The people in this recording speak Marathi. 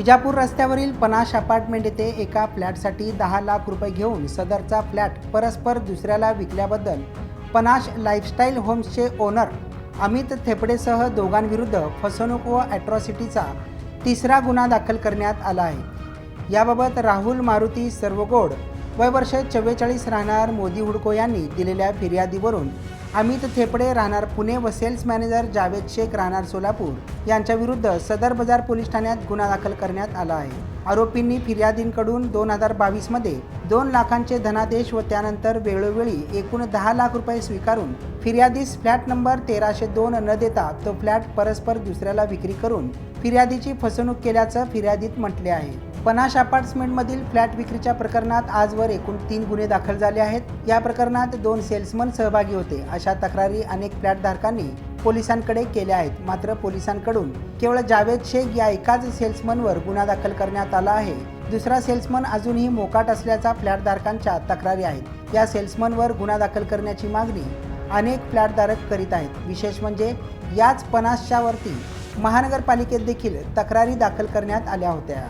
विजापूर रस्त्यावरील पनाश अपार्टमेंट येथे एका फ्लॅटसाठी दहा लाख रुपये घेऊन सदरचा फ्लॅट परस्पर दुसऱ्याला विकल्याबद्दल पनाश लाईफस्टाईल होम्सचे ओनर अमित थेपडेसह दोघांविरुद्ध फसवणूक व ॲट्रॉसिटीचा तिसरा गुन्हा दाखल करण्यात आला आहे. याबाबत राहुल मारुती सर्वगोड वय वर्ष चव्वेचाळीस राहणार मोदी हुडको यांनी दिलेल्या फिर्यादीवरून अमित थेपडे राहणार पुणे व सेल्स मॅनेजर जावेद शेख राहणार सोलापूर. यांच्याविरुद्ध सदर बाजार पोलीस ठाण्यात गुन्हा दाखल करण्यात आला आहे. आरोपींनी फिर्यादींकडून दोन हजार बावीसमध्ये दोन लाखांचे धनादेश व त्यानंतर वेळोवेळी एकूण दहा लाख रुपये स्वीकारून फिर्यादीस फ्लॅट नंबर तेराशे दोन न देता तो फ्लॅट परस्पर दुसऱ्याला विक्री करून फिर्यादीची फसवणूक केल्याचं फिर्यादीत म्हटले आहे. पनाश अपार्टमेंटमधील फ्लॅट विक्रीच्या प्रकरणात आजवर एकूण तीन गुन्हे दाखल झाले आहेत. या प्रकरणात दोन सेल्समन सहभागी होते. अशा तक्रारी अनेक फ्लॅटधारकांनी पोलिसांकडे केल्या आहेत. मात्र पोलिसांकडून केवळ जावेद शेख या एकाच सेल्समनवर गुन्हा दाखल करण्यात आला आहे. दुसरा सेल्समन अजूनही मोकाट असल्याचा फ्लॅटधारकांच्या तक्रारी आहेत. या सेल्समनवर गुन्हा दाखल करण्याची मागणी अनेक फ्लॅटधारक करीत आहेत. विशेष म्हणजे याच पनासच्या वरती महानगरपालिकेत देखील तक्रारी दाखल करण्यात आल्या होत्या.